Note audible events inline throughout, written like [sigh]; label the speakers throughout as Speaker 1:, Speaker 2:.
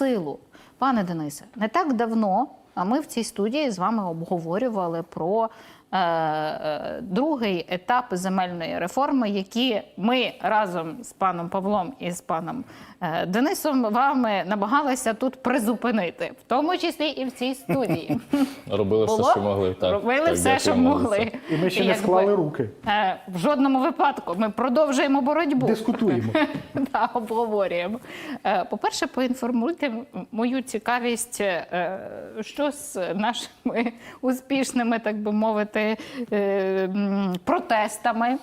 Speaker 1: силу. Пане Денисе, не так давно а ми в цій студії з вами обговорювали про другий етап земельної реформи, які ми разом з паном Павлом і з паном е, Денисом вами намагалися тут призупинити, в тому числі і в цій студії. [laughs]
Speaker 2: Робили все, що могли. Так,
Speaker 1: Робили
Speaker 2: так,
Speaker 1: все, що могли.
Speaker 3: І ми ще не
Speaker 1: Якби,
Speaker 3: склали руки.
Speaker 1: е, В жодному випадку ми продовжуємо боротьбу.
Speaker 3: Дискутуємо. [laughs]
Speaker 1: Да, обговорюємо. Е, По-перше, поінформуйте мою цікавість, е, що з нашими успішними, так би мовити, е, протестами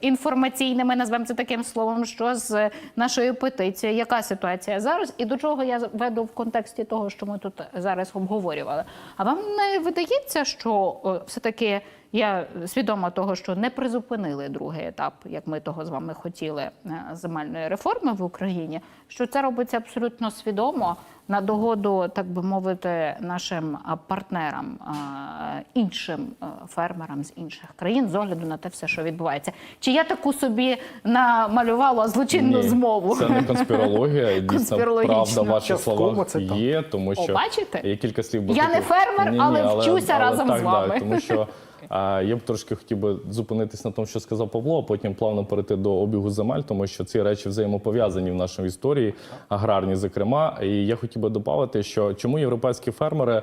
Speaker 1: інформаційними, назвемо це таким словом, що з нашою петицією, яка ситуація зараз, і до чого я веду в контексті того, що ми тут зараз обговорювали. А вам не видається, що е, все-таки я свідома того, що не призупинили другий етап, як ми того з вами хотіли, е, земельної реформи в Україні. Що це робиться абсолютно свідомо на догоду, так би мовити, нашим партнерам, іншим е, фермерам з інших країн, з огляду на те все, що відбувається. Чи я таку собі намалювала злочинну
Speaker 2: Ні,
Speaker 1: змову?
Speaker 2: Це не конспірологія. [laughs] Дійсно, правда в ваших
Speaker 3: Частково
Speaker 2: словах
Speaker 3: це
Speaker 2: є, тому що
Speaker 1: О, бачите?
Speaker 2: є кілька слів.
Speaker 1: Я не фермер, але вчуся разом
Speaker 2: так,
Speaker 1: з вами.
Speaker 2: Так, тому що а, я б трошки хотів би зупинитись на тому, що сказав Павло, а потім плавно перейти до обігу земель, тому що ці речі взаємопов'язані в нашій історії, аграрні, зокрема. І я хотів би додати, що чому європейські фермери.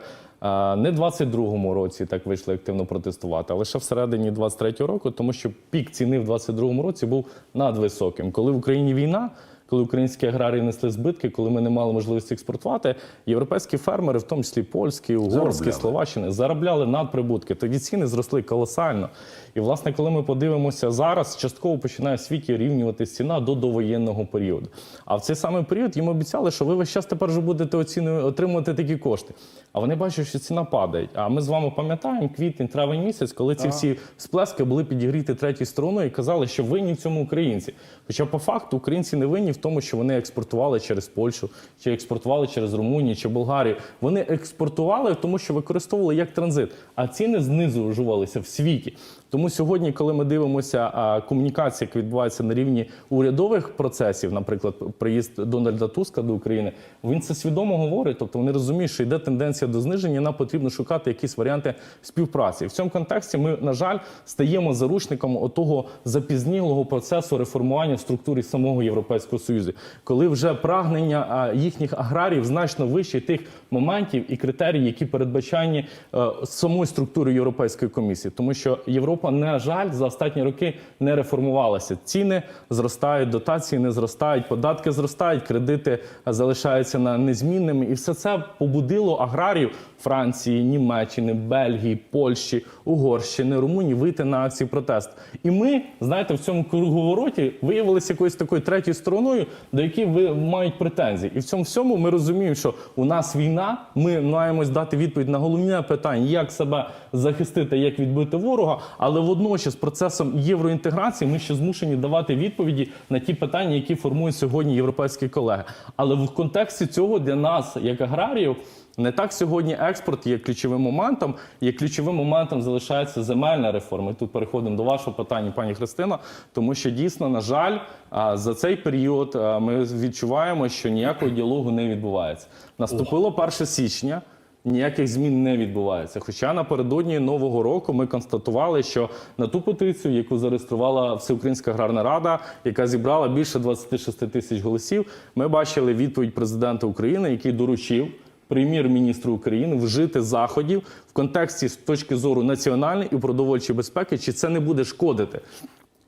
Speaker 2: Не в 22-му році так вийшли активно протестувати, а лише всередині 23-го року, тому що пік ціни в 22-му році був надвисоким. Коли в Україні війна, коли українські аграрії несли збитки, коли ми не мали можливості експортувати, європейські фермери, в тому числі польські, угорські, словаччини, заробляли надприбутки. Тоді ціни зросли колосально. І власне, коли ми подивимося зараз, частково починає в світі рівнюватися ціна до довоєнного періоду. А в цей самий період їм обіцяли, що ви весь час тепер вже будете оцінювати, отримувати такі кошти. А вони бачать, що ціна падає. А ми з вами пам'ятаємо квітень, травень місяць, коли ці всі сплески були підігріті третьою стороною і казали, що винні в цьому українці. Хоча по факту українці не винні в тому, що вони експортували через Польщу, чи експортували через Румунію чи Болгарію. Вони експортували, тому що використовували як транзит, а ціни знижувалися в світі. Тому сьогодні, коли ми дивимося а, комунікація, яка відбувається на рівні урядових процесів, наприклад, приїзд Дональда Туска до України, він це свідомо говорить. Тобто вони розуміють, що йде тенденція до зниження. Нам потрібно шукати якісь варіанти співпраці. В цьому контексті ми, на жаль, стаємо заручником отого запізнілого процесу реформування в структурі самого Європейського союзу, коли вже прагнення їхніх аграріїв значно вище тих моментів і критерій, які передбачані е, самою структурою Європейської комісії, тому що Європа, на жаль, за останні роки не реформувалася. Ціни зростають, дотації не зростають, податки зростають, кредити залишаються на незмінними, і все це побудило аграріїв Франції, Німеччини, Бельгії, Польщі, Угорщини, Румунії вийти на акції протесту. І ми, знаєте, в цьому круговороті виявилися якоюсь такою третьою стороною, до якої ви мають претензії. І в цьому всьому ми розуміємо, що у нас війна, ми маємо дати відповідь на головне питання, як себе захистити, як відбити ворога. Але водночас процесом євроінтеграції ми ще змушені давати відповіді на ті питання, які формують сьогодні європейські колеги. Але в контексті цього для нас, як аграріїв, не так сьогодні експорт є ключовим моментом. Є ключовим моментом залишається земельна реформа. І тут переходимо до вашого питання, пані Христина, тому що дійсно, на жаль, за цей період ми відчуваємо, що ніякого діалогу не відбувається. Наступило 1 січня. Ніяких змін не відбувається. Хоча напередодні нового року ми констатували, що на ту петицію, яку зареєструвала Всеукраїнська аграрна рада, яка зібрала більше 26 тисяч голосів, ми бачили відповідь президента України, який доручив прем'єр-міністру України вжити заходів в контексті з точки зору національної і продовольчої безпеки, чи це не буде шкодити.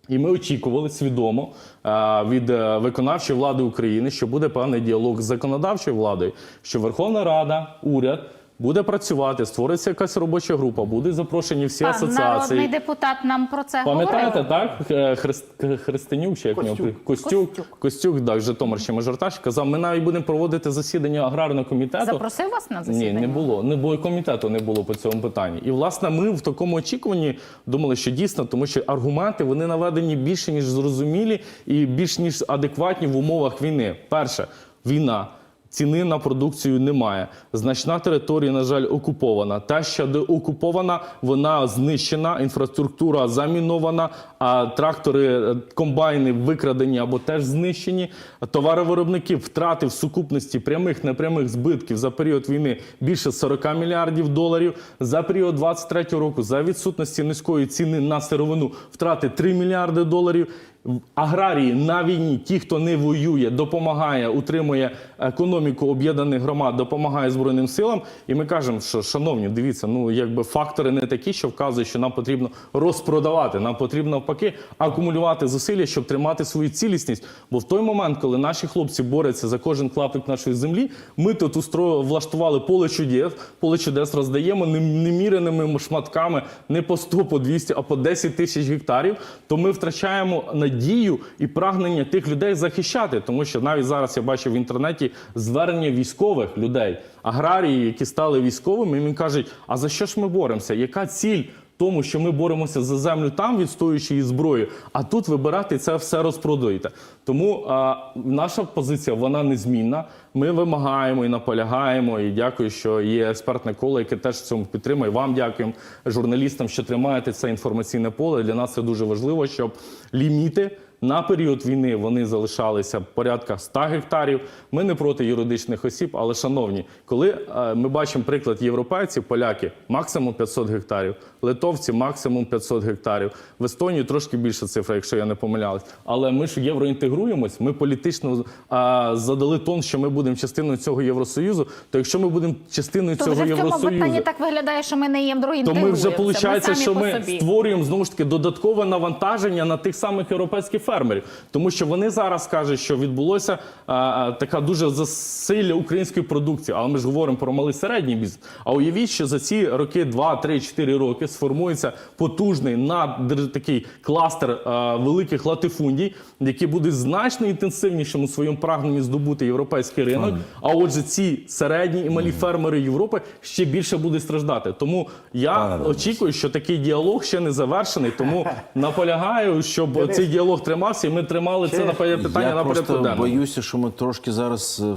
Speaker 2: І ми очікували свідомо е, від е, виконавчої влади України, що буде певний діалог з законодавчою владою, що Верховна Рада, уряд буде працювати, створиться якась робоча група, будуть запрошені всі
Speaker 1: Пан
Speaker 2: асоціації.
Speaker 1: народний депутат нам про це
Speaker 2: Пам'ятаєте, так? Е, Христинюк, чи як в нього
Speaker 3: Костюк.
Speaker 2: Костюк,
Speaker 1: Костюк.
Speaker 2: Костюк, так, Житомирщина мажоритарщик, казав, ми навіть будемо проводити засідання аграрного комітету.
Speaker 1: Запросив вас на
Speaker 2: Ні, не було. Не було комітету не було по цьому питанні. І власне ми в такому очікуванні думали, що дійсно, тому що аргументи вони наведені більше ніж зрозумілі і більш ніж адекватні в умовах війни. Перше, війна. Ціни на продукцію немає. Значна територія, на жаль, окупована. Та, що де окупована, вона знищена, інфраструктура замінована, а трактори, е, комбайни викрадені або теж знищені. Товаровиробники втрати в сукупності прямих непрямих збитків за період війни більше 40 мільярдів доларів. За період 23 року за відсутності низької ціни на сировину втрати 3 мільярди доларів. Аграрії на війні, ті, хто не воює, допомагає, утримує економіку об'єднаних громад, допомагає збройним силам. І ми кажемо, що шановні, дивіться, ну якби фактори не такі, що вказують, що нам потрібно розпродавати. Нам потрібно навпаки акумулювати зусилля, щоб тримати свою цілісність. Бо в той момент, коли наші хлопці борються за кожен клаптик нашої землі, ми тут устро... влаштували поле чудес, поле чудес роздаємо нем- неміреними шматками не по 100, по 200, а по 10 тисяч гектарів. То ми втрачаємо надію і прагнення тих людей захищати, тому що навіть зараз я бачив в інтернеті звернення військових людей, аграрії, які стали військовими, і він кажуть: а за що ж ми боремося? Яка ціль? Тому що ми боремося за землю там, відстоюючи її зброю, а тут вибирати це все розпродаєте. Тому а, наша позиція вона незмінна. Ми вимагаємо і наполягаємо. І дякую, що є експертне коло, яке теж цьому підтримує. Вам дякуємо журналістам, що тримаєте це інформаційне поле. Для нас це дуже важливо, щоб ліміти. На період війни вони залишалися порядка 100 гектарів. Ми не проти юридичних осіб, але шановні, коли е, ми бачимо приклад європейців, поляки максимум 500 гектарів, литовці максимум 500 гектарів. В Естонії трошки більша цифра, якщо я не помилялась. Але ми ж євроінтегруємось. Ми політично е, задали тон, що ми будемо частиною цього євросоюзу. То якщо ми будемо частиною
Speaker 1: То
Speaker 2: цього
Speaker 1: вже в цьому
Speaker 2: євросоюзу,
Speaker 1: питанні так виглядає, що ми не є
Speaker 2: то ми вже виходить, що ми
Speaker 1: собі.
Speaker 2: створюємо знову ж таки додаткове навантаження на тих самих європейських фермерів, тому що вони зараз кажуть, що відбулося а, а, така дуже засилля української продукції. Але ми ж говоримо про малий середній бізнес. А уявіть, що за ці роки, 2, 3, 4 роки сформується потужний надр такий кластер а, великих латифундій, які будуть значно інтенсивнішим у своєму прагненні здобути європейський ринок. А отже, ці середні і малі фермери Європи ще більше будуть страждати. Тому я очікую, що такий діалог ще не завершений. Тому [laughs] наполягаю, щоб цей діалог тримався, і ми тримали це на питання
Speaker 3: Я
Speaker 2: на порядку Я
Speaker 3: боюся, що ми трошки зараз е,